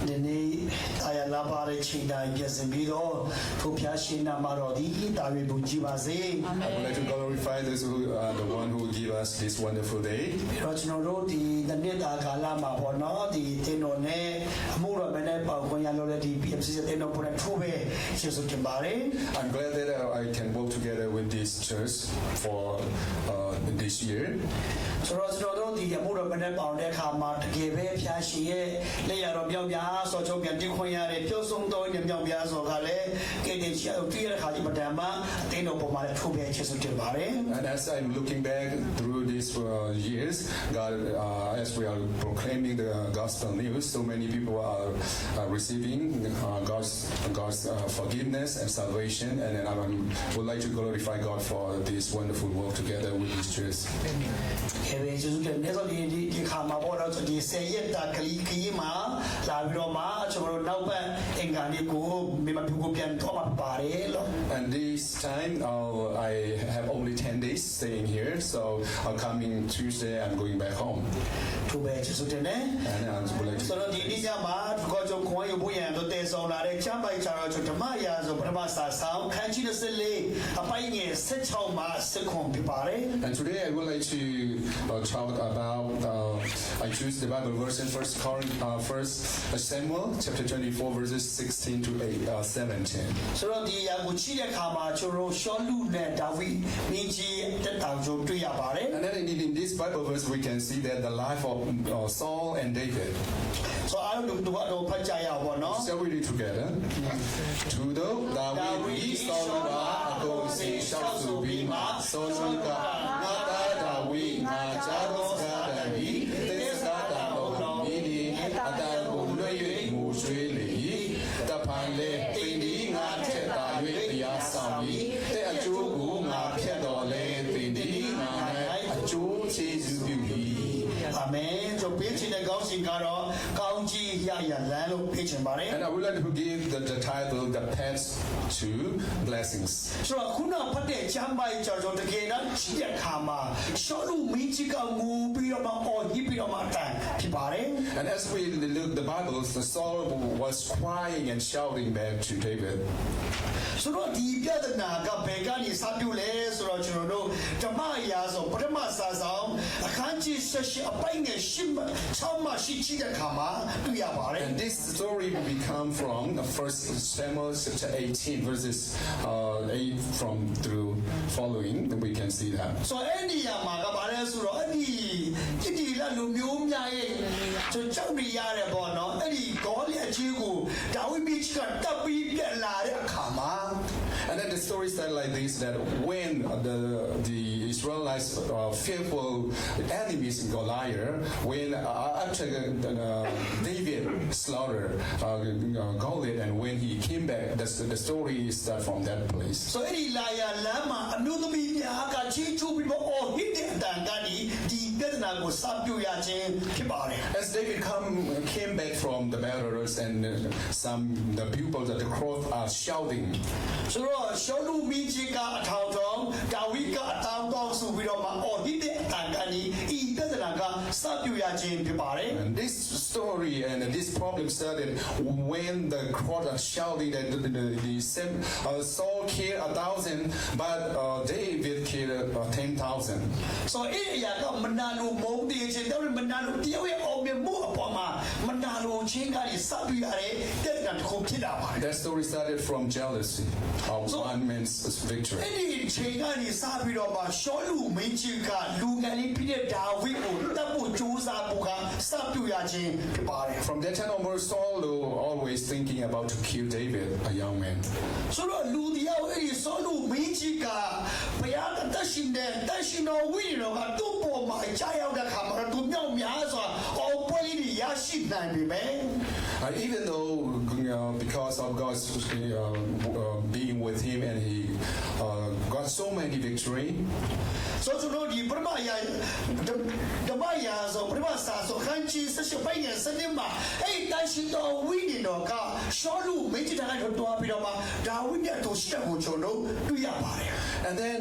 ဒီနေ့တာယာလာပါတဲ့ချိန်တိုင်းပြင်ဆင်ပြီးတော့ထိုဖျားရှင်နာမတော်သည်တာဝေပူကြည်ပါစေ I would like to glorify this who uh, the one who give us this wonderful day. ပြီးတော့ကျွန်တော်တို့ဒီတစ်နှစ်တာကာလမှာပေါ့နော်ဒီတင်းတော်နဲ့အမှုတော်မဲ့ပေါ့ခွင့်ရလို့လည်းဒီ PMC တင်းတော်ပေါ်ထူပဲကျေးဇူးတင်ပါတယ် I'm glad that uh, I can work together with this church for uh, this year. ဆိုတော့ကျွန် ့ တော်တို့ဒီအမှုတော်မဲ့ပေါင်တဲ့အခါမှာတကယ်ပဲဖျားရှင်ရဲ့လက်ရတော်မြောက်များဆောချုပ်ပြန်တင်ခွင့်ရတဲ့ပြုတ်ဆုံးတော်ညမြောက်များဆိုကလည်းကဲတဲ့ချောတီးရတဲ့ခါဒီပဒံမှာအတင်းတော်ပေါ်မှာလည်းထူပဲကျေးဇူးတင်ပါတယ် And as I'm looking back through these uh, years, God, uh, as we are proclaiming the gospel news, so many people are uh, receiving uh, God's God's uh, forgiveness and salvation, and then I would like to glorify God for this wonderful work together with this church. ခေ ဘေကျေးဇူးတင်နေဆိုဒီဒီဒီခါမှာပေါ့တော့ဒီဆေရက်တာကလေးကကြီးမှာလာပြီးတော့မှကျွန်တော်တို့နောက်ပတ်အင်္ဂါနေ့ကိုမိမပြကိုပြန်တော့မှာပါတယ်လို့ And this time, uh, I have only 10 days staying here, so uh, coming Tuesday, I'm going back home. သူပဲကျေးဇူးတင်တယ် And I would like ဆို to တော့ဒီနေ့ညမှာဒီကောကျွန်ခွန်ရဖို့ရန်တော့တည်ဆောင်လာတဲ့ချမ်းပိုက်ချာတော့ကျွန်ဓမ္မရာဆိုပထမစာဆောင်ခန်းကြီး14အပိုင်းငယ်16မှာစခွန်ပြပါတယ် And today I would like to uh, talk about. Uh, I choose the Bible verse in First Corinth, uh, First Samuel chapter 24 verses 16 to 8, uh, 17. ဆိုတော့ဒီအရာကိုချိတဲ့အခါမှာကျွန်တော်ရှောလူနဲ့ဒါဝိမင်းကြီးတက်တောင်ကျုံတွေ့ရပါတယ် And then in, in this Bible verse we can see that the life of uh, Saul and David. ဆိုတော့အားလုံးတို့ကတော့ဖတ်ကြရအောင်ပေါ့နော် Shall we read together? To the David Saul ba akong si shausu bima Saul ka nata David somebody. And I will let to title The Path to Blessings. ဆိုတော့ခုနဖတ်တဲ့ချမ်းပိုင်ကြောင့်ကျွန်တော်တကယ်တော့ကြည့်တဲ့အခါမှာရှောလူမင်းကြီးကငူပြီးတော့မှအော်ဟစ်ပြီးတော့မှအတန်ဖြစ်ပါတယ် And as we look the Bible, Saul was crying and shouting back to David. ဆိုတော့ဒီပြဿနာကဘယ်ကနေစပြုလဲဆိုတော့ကျွန်တော်တို့ဓမ္မရာဆိုပထမစာဆောင်အခန်းကြီး16အပိုင်းငယ်10မှ6မှရှိကြည့်တဲ့အခါမှာတွေ့ရပါတယ် And this story will come from First Samuel chapter 18, verses uh, 8 from through following. We can see that. ဆိုတော့အဲ့ဒီနေရာမှာကဘာလဲဆိုတော့အဲ့ဒီတိတိလလူမျိုးများရဲ့ကျွန်တော်ကြောက်နေရတယ်ပေါ့နော်အဲ့ဒီဂေါလိအကြီးကိုဒါဝိမိချ်ကတပ်ပြီးပြန်လာတဲ့အခါမှာ And then the story started like this: that when the the Israelites uh, fearful enemies in Goliath, when uh, after uh, David slaughtered uh, Goliath, and when he came back, the, the story starts from that place. ဆိုအဲ့ဒီလာရလမ်းမှာအမျိုးသမီးများကချီးချူးပြီးတော့အော်ဟစ်တဲ့အတန်ကနေ ဒီပြဿနာကိုစပြုရခြင်းဖြစ်ပါတယ် As David come, came back from the battlers, and uh, some the people at the cross are shouting, ဆိုတော့ရှောလူမင်းကြီးကအထောင်ထောင်ဒါဝိကအတောင်တောင်ဆိုပြီးတော့မှအော်ဟစ်တဲ့အတန်ကနေဤပြဿနာက စပြုရခြင်းဖြစ်ပါတယ် and this story and this problem started when the crowd are shouting that the, the, the same, uh, Saul killed a thousand, but uh, David killed uh, ten thousand. ဆိုတော့အဲ့ဒီအရာကမနာလိုမုန်းတေးခြင်းတော့မနာလိုတယောက်ရဲ့အောင်မြင်မှုအပေါ်မှာမနာလိုခြင်းကနေစပြုရတဲ့တဲ့ကံတစ်ခုဖြစ်တာပါ That story started from jealousy of So- one man's victory. အဲ့ဒီချိန်ကနေစပြီးတော့မှရှောလူမင်းကြီးကလူငယ်လေးဖြစ်တဲ့ဒါဝိဒ်ကိုတပ်ဖို့ ကြိုးစားဖို့ကစပြုရခြင်းဖြစ်ပါတယ် From that time onwards, Saul was always thinking about to kill David, a young man. ဆိုတော့လူတယောက်အဲ့ဒီဆောလူမင်းကြီးကဘုရားကတရှင်တဲ့တရှင်တော်ဝိညာဉ်တော်ကသူ့ပေါ်မှာကြားရောက်တဲ့ခါမှာသူမြောက်များစွာအော်ပွဲလေးတွေရရှိနိုင်ပြီပဲ Uh, even though, you know, because of God's uh, uh, being with him and he uh, got so many victory, ဆိုတော့ကျွန်တော်ဒီပရမယာဓမ္မယာဆိုပရမစာဆိုခန်းကြီးဆက်ရှိပိုင်းငယ်စနစ်မှာအဲ့တန်ရှင်တော်ဝိညာဉ်တော်က ရှောလူမင်းကြီးတိုင်းတော့တွားပြီးတော့မှဒါဝိဒ်ရဲ့အတူရှိတဲ့ကိုကျွန်တော်တွေ့ရပါတယ် And then,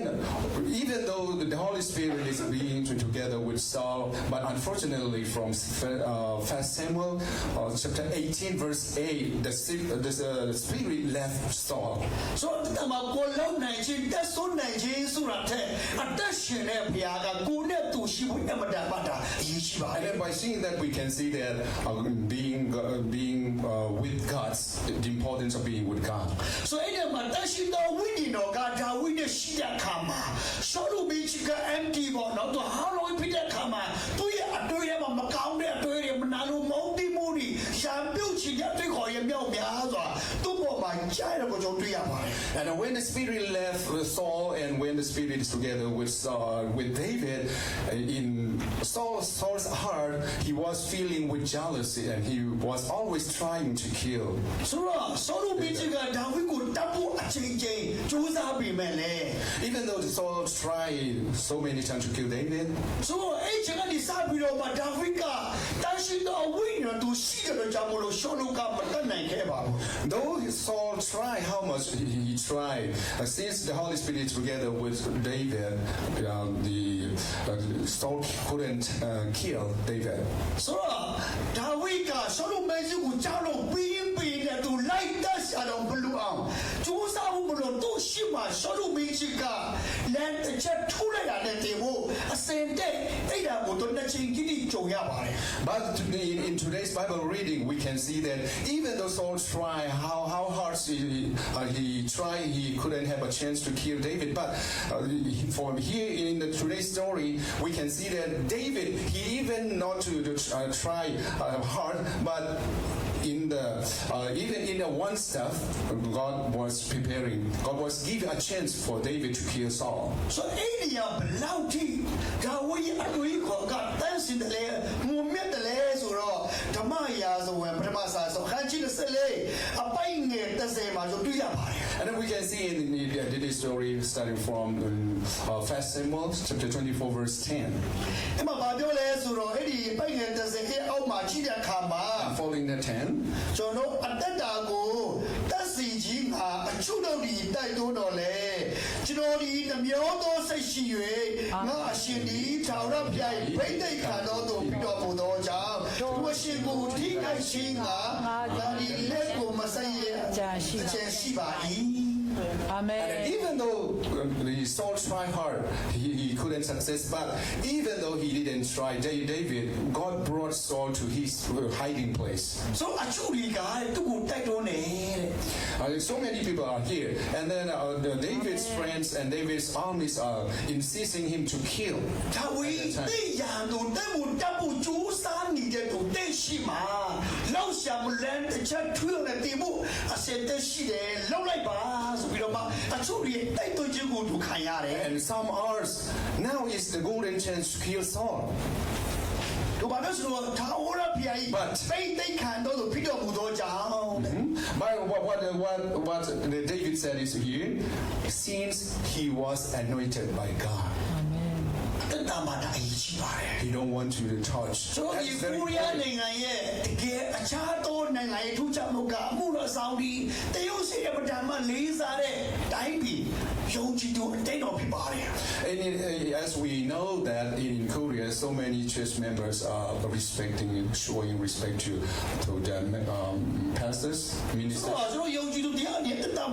even though the Holy Spirit is being together with Saul, but unfortunately, from uh, First Samuel uh, chapter 18, verse 8, the, si- uh, the, uh, the Spirit left Saul. ဆိုတော့တမကိုလုံးနိုင်ခြင်းတက်ဆွနိုင်ခြင်းဆိုတာတဲ့အသက် ရှင်တဲ့ဘုရားကကိုနဲ့သူရှိဖို့အမတန်မှတာအရေးကြီးပါတ And ယ် then by seeing that, we can see that uh, being uh, being uh, with God, the importance of being with God. ဆိုတော့အဲ့ဒီမှာတက်ရှိသောဝိညာဉ်တော်ကဒါဝိနဲ့ရှိတဲ့အခါမှာရှောလူမင်းကြီးက MD ပေါ့နော်သူဟာလုံးဖြစ်တဲ့အခါမှာသူ့ရဲ့အတွေ့ထဲမှာမကောင်းတဲ့အတွေ့ And when the spirit left Saul, and when the spirit is together with uh, with David, uh, in Saul, Saul's heart, he was feeling with jealousy, and he was always trying to kill. Even though Saul tried so many times to kill David. ဆိုတော့အဲ့ချိန်ကနေစပြီးတော့မှဒါဝိကတန်ရှိသောဝိညာဉ်သူရှိတယ်လို့ကြောင့်မလို့ရှောလူကမတတ်နိုင်ခဲ့ပါဘူး though Saul tried how much he, he tried, uh, since the Holy Spirit is together with David, uh, the uh, Saul couldn't uh, kill David. ဆိုတော့ဒါဝိကရှောလူမင်းကြီးကိုကြောက်လို့ပြီးရင်ပြီးရင်သူလိုက်တတ်ရှာတော့ဘလူ မှရှောလူမင်းကြီးကလမ်းတစ်ချက်ထိုးလိုက်တာနဲ့တင်ဖို့အစင်တဲ့အဲ့ဒါကိုတော့တစ်ချိန်ကြီးကြီးကြုံရပါတယ် But in, in today's Bible reading, we can see that even though Saul tried, how, how hard he, uh, he tried, he couldn't have a chance to kill David. But uh, he- from here in the today's story, we can see that David, he even not to, to uh, try uh, hard, but in the uh, even in the one stuff, God was preparing. God was giving a chance for David to kill Saul. ဆိုတော့အဲ့ဒီကဘလောက်ထိဒါဝိရဲ့အတွေ့အခေါ်ကတန်းစင်တယ်လေမုံမြတ်တယ်လေဆိုတော့ဓမ္မရာဇဝင်ပထမစာဆုံးခန်းကြီး24အပိုင်ငယ်30မှာဆိုတွေ့ရပါတယ် And then we can see in the, the, the story starting from um, uh, First Samuel chapter 24 verse 10. အဲ့မှာဘာပြောလဲဆိုတော့အဲ့ဒီအပိုင်ငယ်30ရဲ့အောက်မှာရှိတဲ့အခါမှာ And following the 10, ကျွန်တော်အသက်တာကိုတက်စီကြီးငါအချုတို့ဒီတိုက်တွန်းတော်လေကျွန်တော်ဒီနှမျောသောစိတ်ရှိ၍ငါအရှင်ဒီထာဝရဘုရား၏ဗိသိက်ခံတော်သူပြီးတော်မူသောကြောင့်သူအရှင်ကိုထိခိုက်ခြင်းငါငါဒီလက်ကိုမဆက်ရအကျရှိပါ၏ Amen. And even though uh, Saul tried hard, he, he couldn't success. But even though he didn't try, David, God brought Saul to his uh, hiding place. So actually, God, uh, so many people are here, and then uh, David's Amen. friends and David's armies are insisting him to kill. At ဝိသိရန်သူတက်ဖို့တက်ဖို့ကြိုးစားနေတဲ့သူတိတ်ရှိမှာလောက်ရှာမလန်းတစ်ချက်ထွေးတဲ့တိမှုအစင်တက်ရှိတယ်လောက်လိုက်ပါဆိုပြီးတော့မှအချို့တွေတိုက်တွန်းခြင်းကိုသူခံရတယ် And some hours now is the golden chance to kill Saul. ဒီဘာလို့ဆိုတော့ဒါဝရဖျားကြီး But- ပိတ်သိက်ခံတော့သူဖြစ်တော်မူသောကြောင့်တဲ့ But what, what, what, what David said is here, since he was anointed by God, Amen. တက်တာ မှဒါအရေးကြီးပါတယ် he don't want to touch. ဆိုတော့ That ဒီ is very ကိုရီးယား important. နိုင်ငံရဲ့တကယ်အခြားသောနိုင်ငံရဲ့ထူးခြားမှုကအမှုတော်ဆောင်ဒီတရုတ်ရှိတဲ့ပဒံမှာလေးစားတဲ့တိုင်းပြည်ယုံကြည်သူအတိတ်တော်ဖြစ်ပါတယ် And in, uh, as we know that in Korea, so many church members are respecting and showing respect to to the um, pastors, ဆို ministers. တော့ကျွန်တော်ယုံ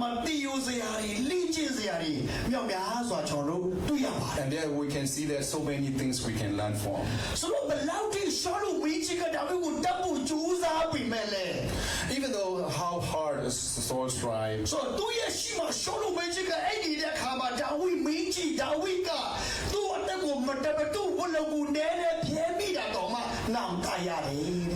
မှာတည်ယူစရာတွေလိကျင့်စရာတွေမြောက်များစွာကျွန်တော်တို့တွေ့ရပါတယ် And there we can see that so many things we can learn from. ဆိုတော့ဘယ်လောက်ထိရှောလို့ဝင်းချစ်ကဒါမျိုးကိုတတ်ဖို့ကြိုးစားပြီးမဲ့လဲ Even though how hard Saul tried, ဆိုတော့သူ့ရဲ့ရှိမှရှောလို့ဝင်းချစ်ကအဲ့ဒီတဲ့ခါမှာဒါဝိမင်းကြီးဒါဝိကသူ့အတက်ကိုမတပတူဘလုံးကိုနဲနဲပြဲမိတာတော့မှနောင်တရတယ်တဲ့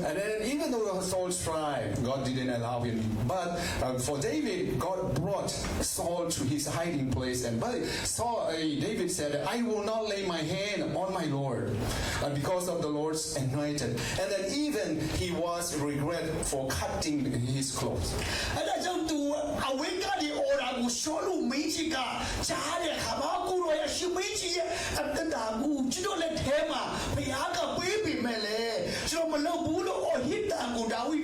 and then even though Saul tried, God didn't allow him. But um, for David, God brought Saul to his hiding place. And but Saul, uh, David said, I will not lay my hand on my Lord uh, because of the Lord's anointed. And then even he was regret for cutting his clothes. And I don't do a week at the order, Sholu Michika, Chahare Hamakuro, Shimichi, and the Dagu, Chidole Tema, Piaka, baby, Mele. မလုပ်ဘူးလို့ဟစ်တာကိုဒါဝိ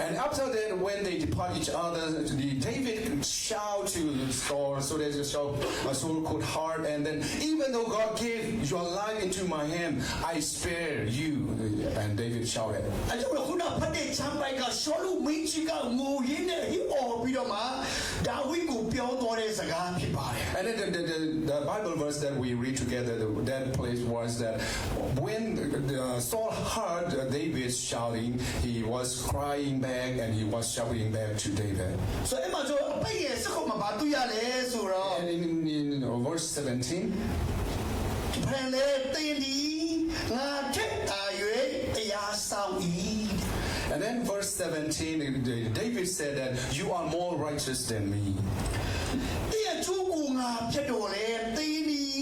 And after that, when they depart each other, the David shout to Saul, so that Saul, Saul could heart, and then even though God gave your life into my hand, I spare you. And David shouted. 아주 훈아 파데 참바이가 서로 의지가 무인의 어비로마 다윗고 뼈돌의 사가 피바래. And then the, the, the Bible verse that we read together, the, that place was that when the, the Saul heard David's shouting, he was crying back and he was shouting back to David. ဆိုတော့အဲ့မှာဆိုအပိတ်ရဲ့စခုမှာဘာတွေ့ရလဲဆိုတော့ And in, in, in verse 17, ဖရန်လေတင်းဒီငါထက်တာ၍တရားဆောင်၏ and then verse 17, uh, David said that you are more righteous than me. တရားချိုးကိုငါဖြစ်တော်လေတင်းဒီငါ၌အကျိုးကျေးဇူးပြု၏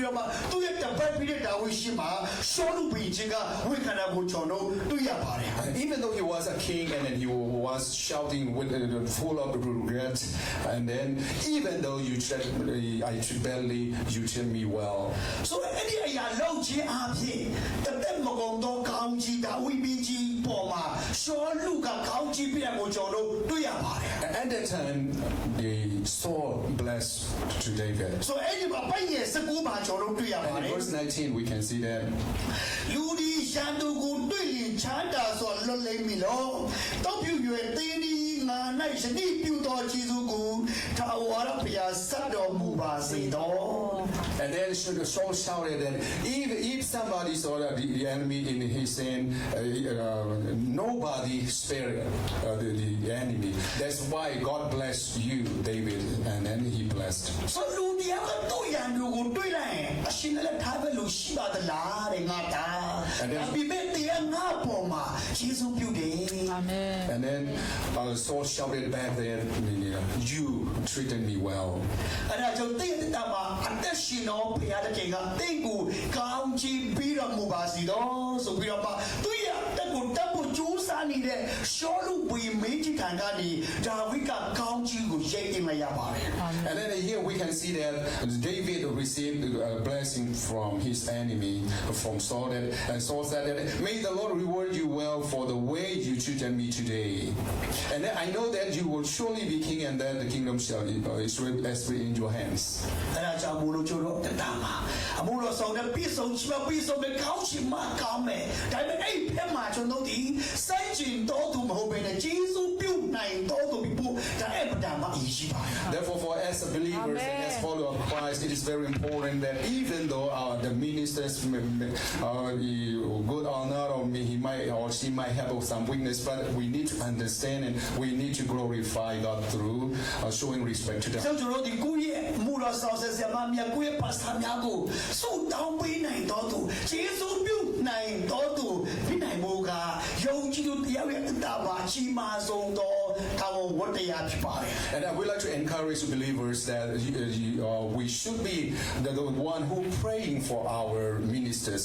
တကယ်တော့တင်းကိုငါဘလောက်ဘောတော့ကျိုးတော့ကိုကျိုးစားပြီးမဲ့တင်ကငါ့ကိုကျေးဇူးပြုတယ်ဆိုပြီးတော့မှသူ့ရဲ့တပတ်ပြီးတဲ့ဒါဝိဒ်ရှိမှရှောလူမင်းကြီးကဝန်ခံတာကိုကျွန်တော်တို့တွေ့ရပါတယ် And even though he was a king and then he was shouting with uh, full of regret, and then even though you treat I treat badly, you treat me well. ဆိုတော့အဲ့ဒီအရာလောက်ချင်းအဖြစ်တသက်မ ် ကုန်သောကောင်းကြီးဒါဝိဒ်မင်းကြီးပေါ်မှာရှောလူကကောင်းကြီးပြတဲ့ကိုကျွန်တော်တို့တွေ့ရပါတယ် At that time, the Saul blessed to David. ဆိုတော့အဲ့ဒီမှာပိုင်ရဲ့စကူမှာကျွန်တော်တို့တွေ့ရပါတ And ယ် in verse 19, we can see that လူဒီရှမ်းသူကိုတွေ့ရင်ချမ်းသာစွာလွတ်လိမ့်မည်လောတောက်ပြူရွယ်တင်းဒီ ငါ၌ယနေ့ပြုသောခြေစုကိုထာဝရဘုရားဆက်တော်မူပါစေသော And then Saul shouted that if, if somebody saw that the, the enemy in his sin, uh, uh, nobody spared uh, the, the enemy. That's why God blessed you, David, and then he blessed. ဆိုလူဒီယာကတော့ရန်သူကိုတွေ့လိုက်ရင်အရှင်လည်းထားပဲလို့ရှိပါသလားတဲ့ငါတာဒါပေမဲ့တရားငါပေါ်မှာခြေစုပြုတယ် Amen. And then uh, Saul shouted back there, You treated me well. အဲ့ဒါကြောင့်တင့်တာမှာအသက်ရှင်တော်ဘုရားတခင်ကတင့်ကိုကောင်းချီးပြီးတော်မူပါစီတော့ဆိုပြီးတော့မှသူ နေတဲ့ရှောလူပွေမင်းကြီးထံကနေဒါဝိဒ်ကကောင်းချီးကိုရိတ်တင်လိုက်ရပါတယ် And then here we can see that David received a blessing from his enemy, from Saul. That, and Saul said that, May the Lord reward you well for the way you treated me today. And then I know that you will surely be king and that the kingdom shall uh, is rest in your hands. အဲ့ဒါကြောင့်မို့လို့ကျွန်တော်တက်တာမှာအမှုတော်ဆောင်တဲ့ပြည့်စုံချမပြည့်စုံတဲ့ကောင်းချီးမကောင်းမယ်ဒါပေမဲ့အဲ့ဖက်မှာကျွန်တော်တို့ဒီစို က်ကျင်တော်သူမဟုတ်ဘဲနဲ့ဂျေဇုပြုတ်နိုင်တော်သူပြီးဖို့ဒါအဲ့ပဒံမှာအရေးရှိပါတယ် Therefore, for as believers and as Amen. followers of Christ, it is very important that even though uh, the ministers, may- may- uh, he- good or not, or may- he might or she might have some weakness, but we need to understand and we need to glorify God through uh, showing respect to them. ကျွန်တော်တို့ဒီကိုယ့်ရဲ့မူတော်ဆောင်ဆက်ဆရာမများကိုယ့်ရဲ့ပါစတာများကိုစုတောင်းပေးနိုင်တော်သူဂျေဇုပြုနိုင်တော်သူပြနိုင်မို့ကယုံကြည် သူတရားရဲ့အတ္တမှာအကြီးမားဆုံးသောတာဝန်ဝတ္တရားဖြစ်ပါတယ် And I would like to encourage believers that uh, you- uh, we should be the, the one who praying for our ministers,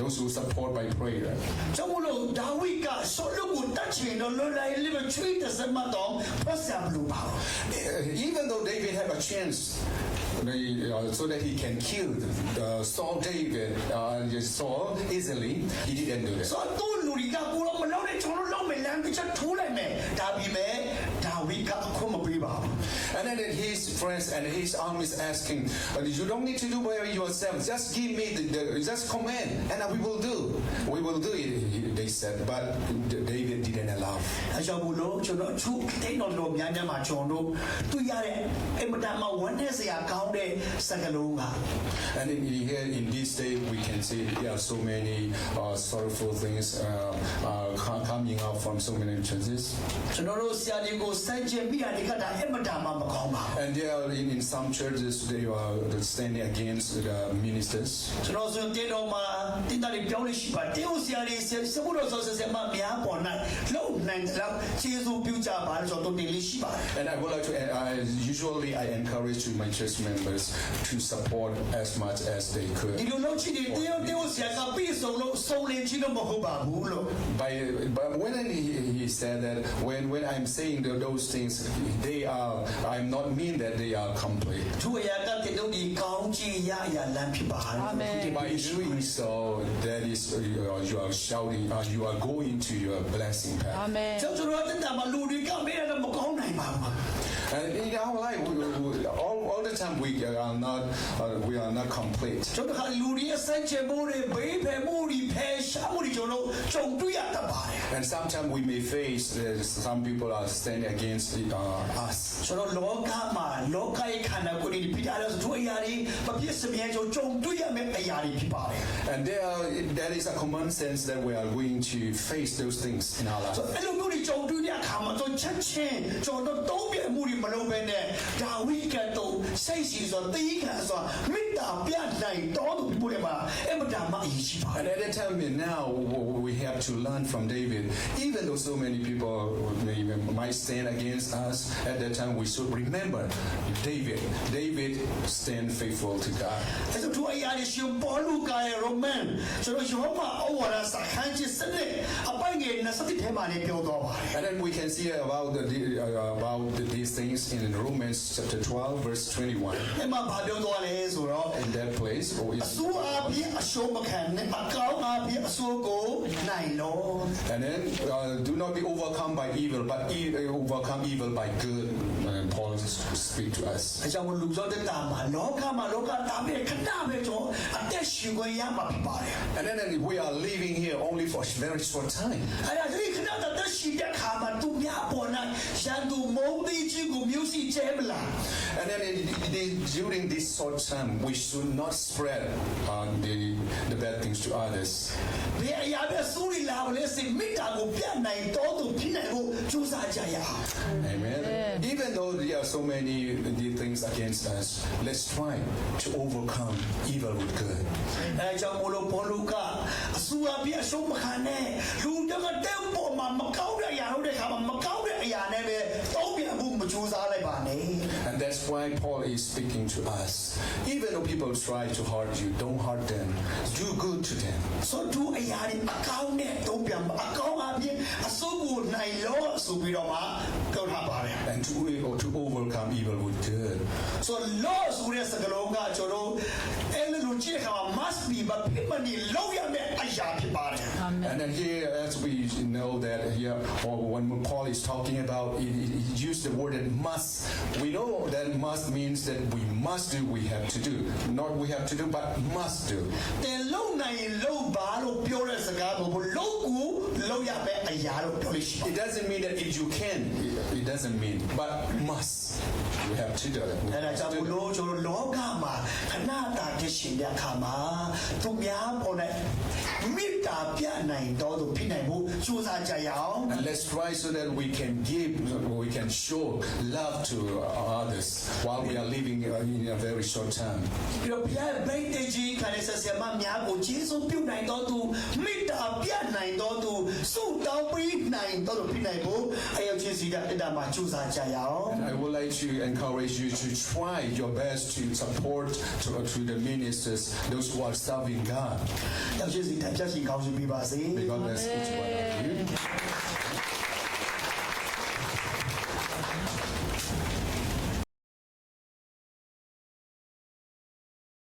those who support by prayer. ကျွန်တော်တို့ဒါဝိဒ်ကဆောလုကိုတတ်ချင်တော့လွန်လိုက်လေးပဲချွေးတဲ့စမတော်ဖတ်ဆံဘလူပါ Uh, Even though David had a chance they, uh, so that he can kill uh, Saul David, uh, Saul easily, he didn't do that. ဆို ချက်ထိုးလိုက်မယ်ဒါပေမဲ့ဒါဝိဒ်ကအခွင့်မပေးပါဘူး And then his friends and his army is asking, uh, you don't need to do by yourself. Just give me the, the just command, and we will do. We will do it. he- They said, but David didn't allow. အကြောင်းမလို့ကျွန်တော်သူတိတ်တော်တော်များများမှာကျွန်တော်တို့တွေ့ရတဲ့အင်မတန်မှဝမ်းနည်းစရာကောင်းတဲ့စကားလုံးက And in, in here in this day, we can see there are so many uh, sorrowful things uh, uh, co- coming out from so many churches. ကျွန်တော်တို့ဆရာကြီးကိုစိုက် ကျင်မိတာဒီကတာအမတန်မှမကောင်းပါဘူး And there are in, in some churches they are standing against the ministers. ကျွန်တော်ဆိုတင်းတော်မှာတင်းတာတွေပြောင်းလို့ရှိပါတင်းဦးဆရာတွေစမှုတော်ဆောဆက်ဆက်မှများပေါ်နိုင် လုံနိုင်တယ်လို့ခြေစုပြုကြပါလို့ဆိုတော့တင်လေးရှိပါတယ် And I would like to, uh, usually I encourage my church members to support as much as they ဒီ could. လိုလုပ်ချင်တယ်တင်းတင်းဦးဆရာကပြီးဆုံးလို့စုံလင်ချင်းတော့မဟုတ်ပါဘူးလို့ By, but when he, he said that when, when I'm saying tho- those things, they are, I'm not mean that they are complete. သူအရာကတင်တော့ဒီကောင်းကြီးရအရာလမ်းဖြစ်ပါတယ် By doing so, that is, uh, you are shouting, uh, you are going to your blessing path. အာမင်ကျွန်တော်တို့တင်တာမလူတွေကမေးရတော့မကောင်းနိုင်ပါဘူးအဲဒီကောင်လိုက်ဘူးလို့ all the time we are not, uh, we are not complete. ကျွန်တော်ကလူတွေရဲ့စံချေမှုတွေဘေးဖယ်မှုတွေဖယ်ရှားမှုတွေကျွန်တော်ကြုံတွေ့ရတတ်ပါတယ် And sometimes we may face uh, some people are standing against uh, us. ကျွန်တော်လောကမှာလောကရဲ့ခန္ဓာကိုယ်တွေဖြစ်ကြတဲ့သူအရာတွေမပြည့်စုံရဲ့ကြုံကြုံတွေ့ရမယ့်အရာတွေဖြစ်ပါတယ် And there, are, that is a common sense that we are going to face those things in our life. အဲ့လိုမျိုးတွေကြုံတွေ့တဲ့အခါမှာတော့ချက်ချင်းကျွန်တော်တုံးပြမှုတွေမလုပ်ဘဲနဲ့ဒါဝိကတော့ စိတ်ရှိစွာတိခံစွာမိ တ္တာပြနိုင်တော်သူpeople တွေမှာအမတန်မှအရေးရှိပါတ And ယ် at that time, and now we have to learn from David. Even though so many people may, might stand against us, at that time we should remember David. David stand faithful to God. အဲ့ဒါသူအရာတွေရှင်ပေါ်လူကရဲ့ Roman ကျွန်တော်ယောမအဝရစာခန်းကြီးစနစ်အပိုင်ငယ်20ထဲမှာလည်းပြောတော့ပါတယ် And then we can see about the, uh, about these things in Romans chapter 12, verse 21. အဲ့မှာဘာပြောတော့လဲဆိုတော့ In that place, oh, အ it's- စိုးအပြည့်အရှုံးမခံနဲ့အကောင်းအပြည့်အစိုးကိုနိုင်လို့ and then uh, do not be overcome by evil, but e- uh, overcome evil by good. And Paul speak to us. အကြောင်းလူသောတက်တာမှာလောကမှာလောကတာပဲခဏပဲကျွန်တော်အသက်ရှင်ခွင့်ရမှာဖြစ်ပါတယ် And then uh, we are living here only for a very short time. အဲ့ဒါဒီခဏတသက်ရှင်တဲ့ခါမှာသူများပေါ်၌ရန်သူမုန်းသိခြင်းကိုမျိုးစီကျဲမလား And then in, in, during this short time, we should not spread uh, the, the bad things to others. ဘယ်အရာပဲစိုးရိမ်လာမလဲစိတ်မေတ္တာကိုပြတ်နိုင်တော်သူဖြစ်နိုင်ဖို့ကြိုးစားကြရအောင် Amen. Even though there are so many the things against us, let's try to overcome evil with good. အဲကြောင့်မလို့ဘောလူကအဆူအပြည့်အရှုံးမခံနဲ့လူတွေကတဲ့ပေါ်မှာမကောင်းတဲ့အရာတို့တဲ့ခါမှာမကောင်းတဲ့အရာနဲ့ပဲတောင်းပြန်ဖို့ မကြိုးစားလိုက်ပါနဲ့ And that's why Paul is speaking to us. Even though people try to hurt you, don't hurt them. Do good to them. ဆိုတော့အရာတွေအကောင်းနဲ့တုံးပြန်အကောင်းအပြည့်အစိုးကိုနိုင်လို့ဆိုပြီးတော့မှပြောထားပါတယ် And to, or to overcome evil with good. ဆိုတော့ဆိုတဲ့စကားလုံးကကျွန်တော်အဲ့ လိုကြည့်တဲ့အခါမှာ must be မဖြစ်မနေလောက်ရမယ့်အရာဖြစ်ပါတယ် And then here, as we know that here, or when Paul is talking about, he, he he used the word that must. We know that must means that we must do, we have to do. Not we have to do, but must do. တယ်လုံနိုင်ရင်လုံပါလို့ပြောတဲ့စကားကိုလုံကို လုံရမယ့်အရာလို့ပြောလို့ရှိတယ် It doesn't mean that if you can, it, it doesn't mean, but must. We have to do it. We အဲ့ဒါ have ကြောင့် to ဘ do it. လို့ကျွန်တော်လောကမှာခဏတာတရှင်တဲ့အခါမှာသူများပေါ်နဲ့မေတ္တာပြနိုင်တော်သူဖြစ်နိုင်ဖို့ ကြိုးစားကြရအောင် And let's try so that we can give, we can show love to others while we are living uh, in a very short time. ပြီးတော့ဘုရားရဲ့ဗိတ်တေကြီးခါနဲ့ဆက်ဆံမများကိုကျေးဇူးပြုနိုင်တော်သူမေတ္တာပြနိုင်တော်သူဆုတောင်းပေးနိုင်တော်သူဖြစ်နိုင်ဖို့အယောချင်းစီတဲ့အတ္တမှာကြိုးစားကြရအောင် I would like to encourage you to try your best to support to, to the ministers, those who are serving God. ယောက်ျားစီတိုင်းပြည့်စုံကောင်းစီပေးပါစေ May God bless each one of you. Amen.